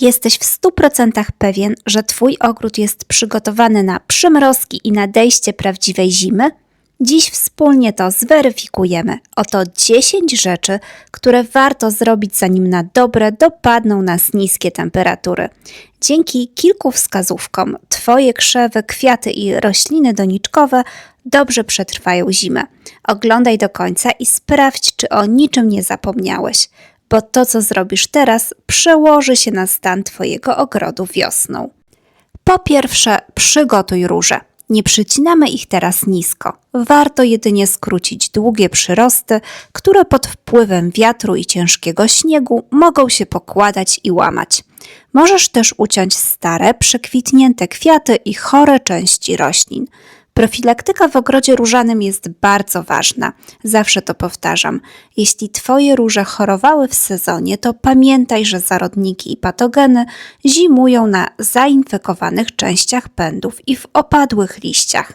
Jesteś w 100% pewien, że Twój ogród jest przygotowany na przymrozki i nadejście prawdziwej zimy? Dziś wspólnie to zweryfikujemy. Oto 10 rzeczy, które warto zrobić, zanim na dobre dopadną nas niskie temperatury. Dzięki kilku wskazówkom Twoje krzewy, kwiaty i rośliny doniczkowe dobrze przetrwają zimę. Oglądaj do końca i sprawdź, czy o niczym nie zapomniałeś, bo to, co zrobisz teraz, przełoży się na stan Twojego ogrodu wiosną. Po pierwsze, przygotuj róże. Nie przycinamy ich teraz nisko. Warto jedynie skrócić długie przyrosty, które pod wpływem wiatru i ciężkiego śniegu mogą się pokładać i łamać. Możesz też uciąć stare, przekwitnięte kwiaty i chore części roślin. Profilaktyka w ogrodzie różanym jest bardzo ważna. Zawsze to powtarzam. Jeśli Twoje róże chorowały w sezonie, to pamiętaj, że zarodniki i patogeny zimują na zainfekowanych częściach pędów i w opadłych liściach.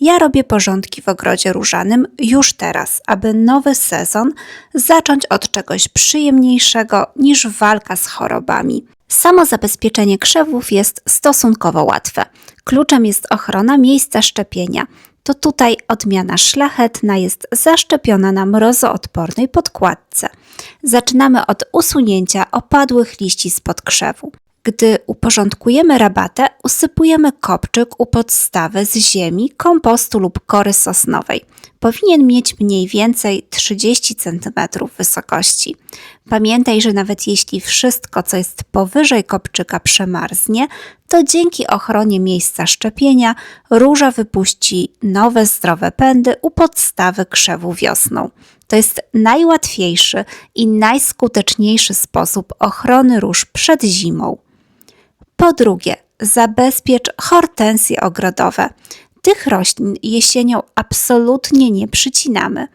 Ja robię porządki w ogrodzie różanym już teraz, aby nowy sezon zacząć od czegoś przyjemniejszego niż walka z chorobami. Samo zabezpieczenie krzewów jest stosunkowo łatwe. Kluczem jest ochrona miejsca szczepienia. To tutaj odmiana szlachetna jest zaszczepiona na mrozoodpornej podkładce. Zaczynamy od usunięcia opadłych liści spod krzewu. Gdy uporządkujemy rabatę, usypujemy kopczyk u podstawy z ziemi, kompostu lub kory sosnowej. Powinien mieć mniej więcej 30 cm wysokości. Pamiętaj, że nawet jeśli wszystko, co jest powyżej kopczyka przemarznie, to dzięki ochronie miejsca szczepienia róża wypuści nowe zdrowe pędy u podstawy krzewu wiosną. To jest najłatwiejszy i najskuteczniejszy sposób ochrony róż przed zimą. Po drugie, zabezpiecz hortensje ogrodowe. Tych roślin jesienią absolutnie nie przycinamy.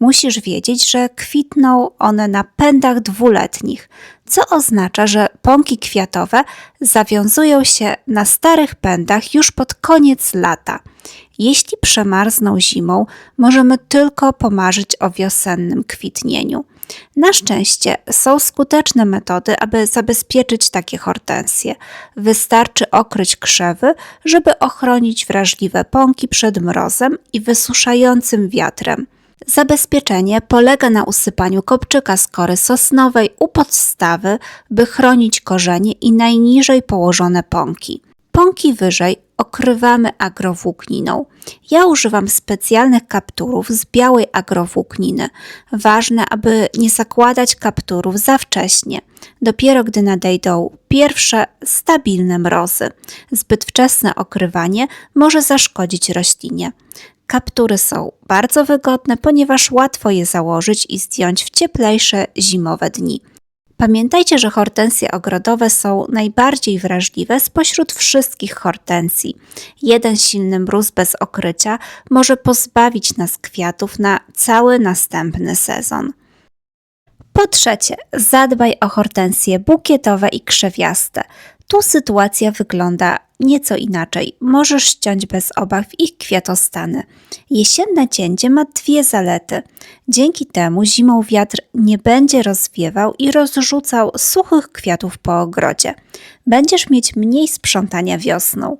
Musisz wiedzieć, że kwitną one na pędach dwuletnich, co oznacza, że pąki kwiatowe zawiązują się na starych pędach już pod koniec lata. Jeśli przemarzną zimą, możemy tylko pomarzyć o wiosennym kwitnieniu. Na szczęście są skuteczne metody, aby zabezpieczyć takie hortensje. Wystarczy okryć krzewy, żeby ochronić wrażliwe pąki przed mrozem i wysuszającym wiatrem. Zabezpieczenie polega na usypaniu kopczyka z kory sosnowej u podstawy, by chronić korzenie i najniżej położone pąki. Pąki wyżej okrywamy agrowłókniną. Ja używam specjalnych kapturów z białej agrowłókniny. Ważne, aby nie zakładać kapturów za wcześnie. Dopiero gdy nadejdą pierwsze stabilne mrozy. Zbyt wczesne okrywanie może zaszkodzić roślinie. Kaptury są bardzo wygodne, ponieważ łatwo je założyć i zdjąć w cieplejsze zimowe dni. Pamiętajcie, że hortensje ogrodowe są najbardziej wrażliwe spośród wszystkich hortensji. Jeden silny mróz bez okrycia może pozbawić nas kwiatów na cały następny sezon. Po trzecie, zadbaj o hortensje bukietowe i krzewiaste. Tu sytuacja wygląda nieco inaczej. Możesz ściąć bez obaw ich kwiatostany. Jesienne cięcie ma dwie zalety. Dzięki temu zimą wiatr nie będzie rozwiewał i rozrzucał suchych kwiatów po ogrodzie. Będziesz mieć mniej sprzątania wiosną.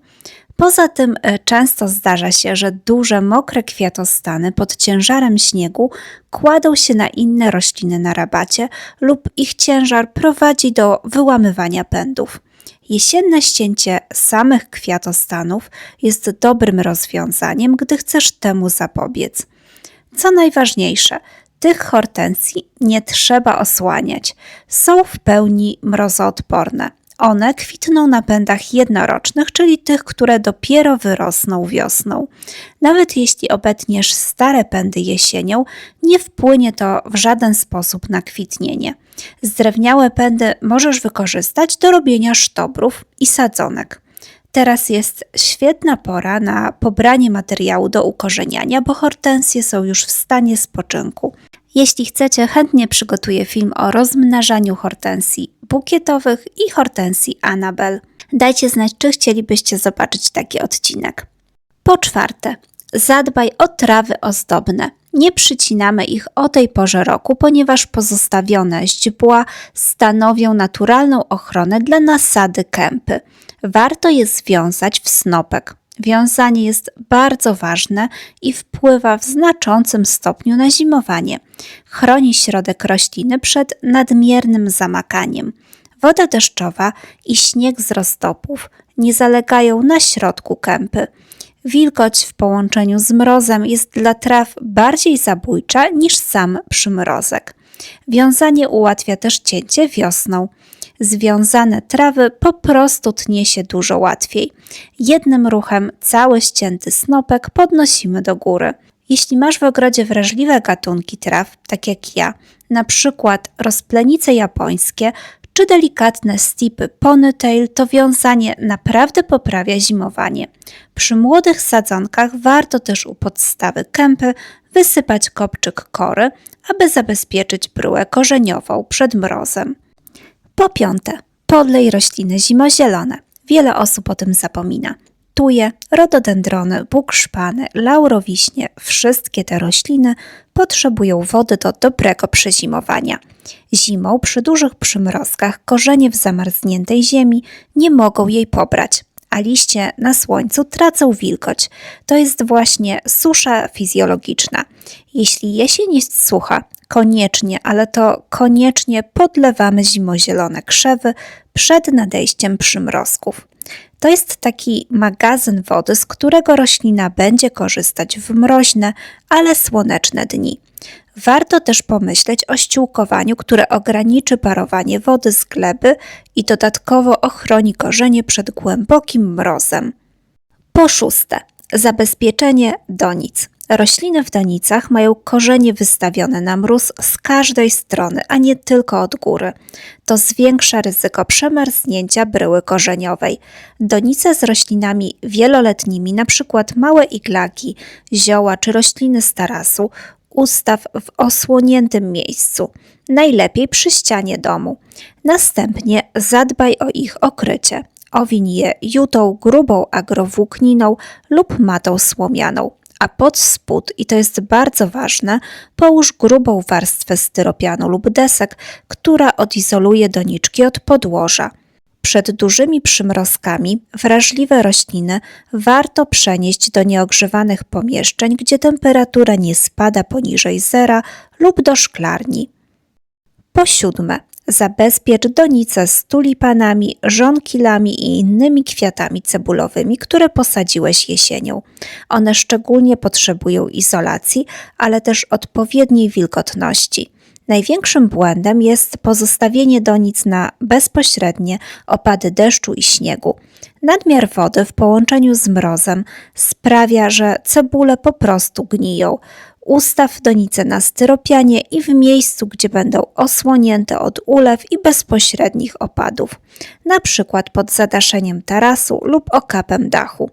Poza tym e, często zdarza się, że duże, mokre kwiatostany pod ciężarem śniegu kładą się na inne rośliny na rabacie lub ich ciężar prowadzi do wyłamywania pędów. Jesienne ścięcie samych kwiatostanów jest dobrym rozwiązaniem, gdy chcesz temu zapobiec. Co najważniejsze, tych hortensji nie trzeba osłaniać. Są w pełni mrozoodporne. One kwitną na pędach jednorocznych, czyli tych, które dopiero wyrosną wiosną. Nawet jeśli obetniesz stare pędy jesienią, nie wpłynie to w żaden sposób na kwitnienie. Zdrewniałe pędy możesz wykorzystać do robienia sztobrów i sadzonek. Teraz jest świetna pora na pobranie materiału do ukorzeniania, bo hortensje są już w stanie spoczynku. Jeśli chcecie, chętnie przygotuję film o rozmnażaniu hortensji bukietowych i hortensji Annabel. Dajcie znać, czy chcielibyście zobaczyć taki odcinek. Po czwarte, zadbaj o trawy ozdobne. Nie przycinamy ich o tej porze roku, ponieważ pozostawione źdźbła stanowią naturalną ochronę dla nasady kępy. Warto je związać w snopek. Wiązanie jest bardzo ważne i wpływa w znaczącym stopniu na zimowanie. Chroni środek rośliny przed nadmiernym zamakaniem. Woda deszczowa i śnieg z roztopów nie zalegają na środku kępy. Wilgoć w połączeniu z mrozem jest dla traw bardziej zabójcza niż sam przymrozek. Wiązanie ułatwia też cięcie wiosną. Związane trawy po prostu tnie się dużo łatwiej. Jednym ruchem cały ścięty snopek podnosimy do góry. Jeśli masz w ogrodzie wrażliwe gatunki traw, tak jak ja, na przykład rozplenice japońskie czy delikatne stipy ponytail, to wiązanie naprawdę poprawia zimowanie. Przy młodych sadzonkach warto też u podstawy kępy wysypać kopczyk kory, aby zabezpieczyć bryłę korzeniową przed mrozem. Po piąte, podlej rośliny zimozielone. Wiele osób o tym zapomina. Tuje, rododendrony, bóg szpany, laurowiśnie, wszystkie te rośliny potrzebują wody do dobrego przezimowania. Zimą przy dużych przymrozkach korzenie w zamarzniętej ziemi nie mogą jej pobrać, a liście na słońcu tracą wilgoć. To jest właśnie susza fizjologiczna. Jeśli jesień jest sucha, koniecznie, ale to koniecznie podlewamy zimozielone krzewy przed nadejściem przymrozków. To jest taki magazyn wody, z którego roślina będzie korzystać w mroźne, ale słoneczne dni. Warto też pomyśleć o ściółkowaniu, które ograniczy parowanie wody z gleby i dodatkowo ochroni korzenie przed głębokim mrozem. Po szóste, zabezpieczenie donic. Rośliny w donicach mają korzenie wystawione na mróz z każdej strony, a nie tylko od góry. To zwiększa ryzyko przemarznięcia bryły korzeniowej. Donice z roślinami wieloletnimi, np. małe iglaki, zioła czy rośliny z tarasu, ustaw w osłoniętym miejscu, najlepiej przy ścianie domu. Następnie zadbaj o ich okrycie. Owiń je jutą, grubą agrowłókniną lub matą słomianą a pod spód, i to jest bardzo ważne, połóż grubą warstwę styropianu lub desek, która odizoluje doniczki od podłoża. Przed dużymi przymrozkami wrażliwe rośliny warto przenieść do nieogrzewanych pomieszczeń, gdzie temperatura nie spada poniżej zera lub do szklarni. Po siódme, Zabezpiecz donicę z tulipanami, żonkilami i innymi kwiatami cebulowymi, które posadziłeś jesienią. One szczególnie potrzebują izolacji, ale też odpowiedniej wilgotności. Największym błędem jest pozostawienie donic na bezpośrednie opady deszczu i śniegu. Nadmiar wody w połączeniu z mrozem sprawia, że cebule po prostu gniją. Ustaw donice na styropianie i w miejscu, gdzie będą osłonięte od ulew i bezpośrednich opadów, przykład pod zadaszeniem tarasu lub okapem dachu.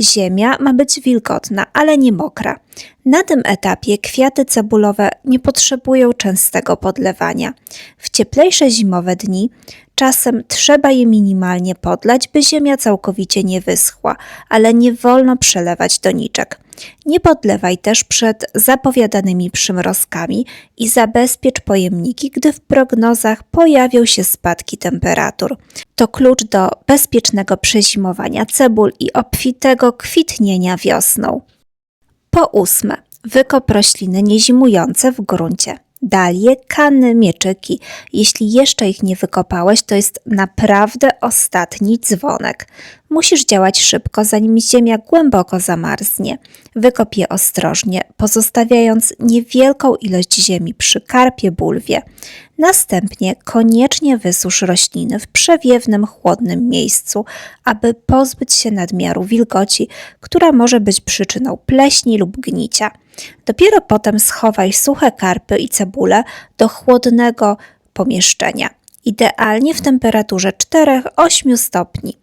Ziemia ma być wilgotna, ale nie mokra. Na tym etapie kwiaty cebulowe nie potrzebują częstego podlewania. W cieplejsze zimowe dni czasem trzeba je minimalnie podlać, by ziemia całkowicie nie wyschła, ale nie wolno przelewać doniczek. Nie podlewaj też przed zapowiadanymi przymrozkami i zabezpiecz pojemniki, gdy w prognozach pojawią się spadki temperatur. To klucz do bezpiecznego przezimowania cebul i obfitego kwitnienia wiosną. Po ósme, wykop rośliny niezimujące w gruncie dalie, kany, mieczyki. Jeśli jeszcze ich nie wykopałeś, to jest naprawdę ostatni dzwonek. Musisz działać szybko, zanim ziemia głęboko zamarznie. Wykop je ostrożnie, pozostawiając niewielką ilość ziemi przy karpie bulwie. Następnie koniecznie wysusz rośliny w przewiewnym, chłodnym miejscu, aby pozbyć się nadmiaru wilgoci, która może być przyczyną pleśni lub gnicia. Dopiero potem schowaj suche karpy i cebulę do chłodnego pomieszczenia, idealnie w temperaturze 4-8 stopni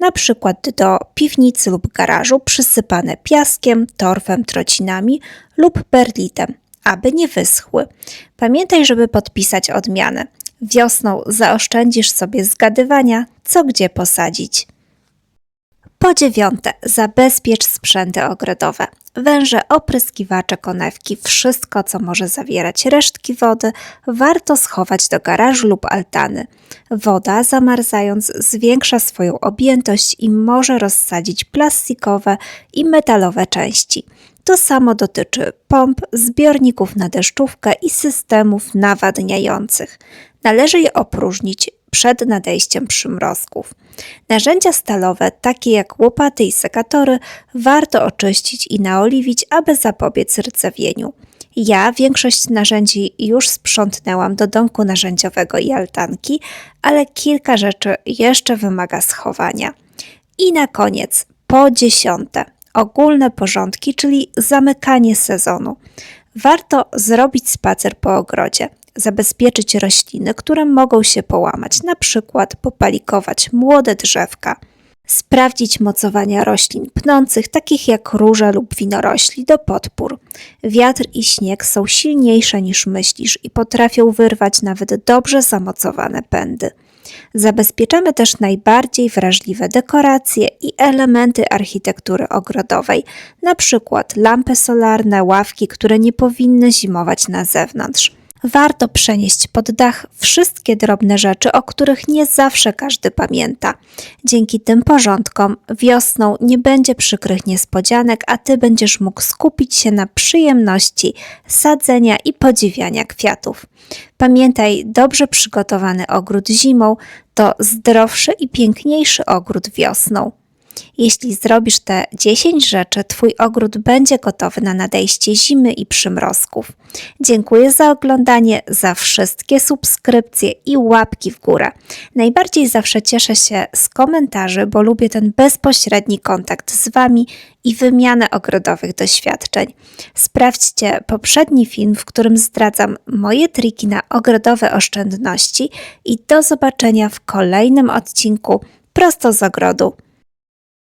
na przykład do piwnicy lub garażu przysypane piaskiem, torfem, trocinami lub perlitem, aby nie wyschły. Pamiętaj, żeby podpisać odmianę. Wiosną zaoszczędzisz sobie zgadywania, co gdzie posadzić. Po dziewiąte, zabezpiecz sprzęty ogrodowe. Węże, opryskiwacze, konewki, wszystko co może zawierać resztki wody, warto schować do garażu lub altany. Woda zamarzając zwiększa swoją objętość i może rozsadzić plastikowe i metalowe części. To samo dotyczy pomp, zbiorników na deszczówkę i systemów nawadniających. Należy je opróżnić przed nadejściem przymrozków. Narzędzia stalowe, takie jak łopaty i sekatory, warto oczyścić i naoliwić, aby zapobiec rdzewieniu. Ja większość narzędzi już sprzątnęłam do domku narzędziowego i altanki, ale kilka rzeczy jeszcze wymaga schowania. I na koniec, po dziesiąte, ogólne porządki, czyli zamykanie sezonu. Warto zrobić spacer po ogrodzie, zabezpieczyć rośliny, które mogą się połamać, na przykład popalikować młode drzewka. Sprawdzić mocowania roślin pnących, takich jak róże lub winorośli, do podpór. Wiatr i śnieg są silniejsze niż myślisz i potrafią wyrwać nawet dobrze zamocowane pędy. Zabezpieczamy też najbardziej wrażliwe dekoracje i elementy architektury ogrodowej, na przykład lampy solarne, ławki, które nie powinny zimować na zewnątrz. Warto przenieść pod dach wszystkie drobne rzeczy, o których nie zawsze każdy pamięta. Dzięki tym porządkom wiosną nie będzie przykrych niespodzianek, a ty będziesz mógł skupić się na przyjemności sadzenia i podziwiania kwiatów. Pamiętaj, dobrze przygotowany ogród zimą to zdrowszy i piękniejszy ogród wiosną. Jeśli zrobisz te 10 rzeczy, Twój ogród będzie gotowy na nadejście zimy i przymrozków. Dziękuję za oglądanie, za wszystkie subskrypcje i łapki w górę. Najbardziej zawsze cieszę się z komentarzy, bo lubię ten bezpośredni kontakt z Wami i wymianę ogrodowych doświadczeń. Sprawdźcie poprzedni film, w którym zdradzam moje triki na ogrodowe oszczędności i do zobaczenia w kolejnym odcinku prosto z ogrodu.